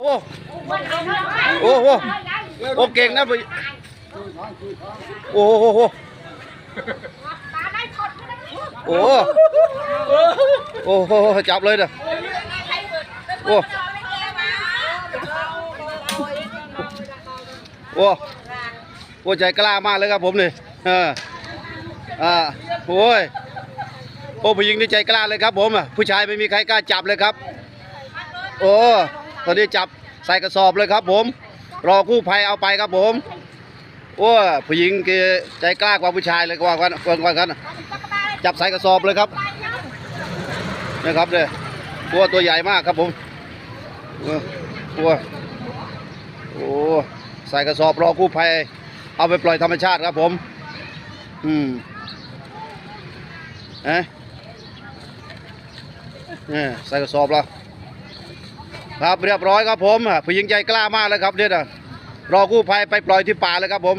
โอ้โอ้โหโอ้เก่งนะพี่โอ้โหโอ้โหโอ้โหโอ้โหจับเลยเด้อโอ้โอ้โอ้ใจกล้ามากเลยครับผมนี่เอออ่าโอ้ยโอ้ผู้หญิงนี่ใจกล้าเลยครับผมอะผู้ชายไม่มีใครกล้าจับเลยครับ โอ้ ตอนนี้จับใส่กระสอบเลยครับ ผม รอกู้ภัยเอาไปครับผมโอ้ผู้หญิงแกใจกล้ากว่าผู้ชายเลยกว่ากันกว่ากันจับใส่กระสอบเลยครับนะครับเนี่ยตัวตัวใหญ่มากครับผมเออตัวโอ้ใส่กระสอบรอกู้ภัยเอาไปปล่อยธรรมชาติครับผม อืมเอ๊ะเนี่ยใส่กระสอบแล้ว ครับเรียบร้อยครับผมผู้หญิงใจกล้ามากเลยครับเนี่ยนะรอกู้ภัยไปปล่อยที่ป่าเลยครับผม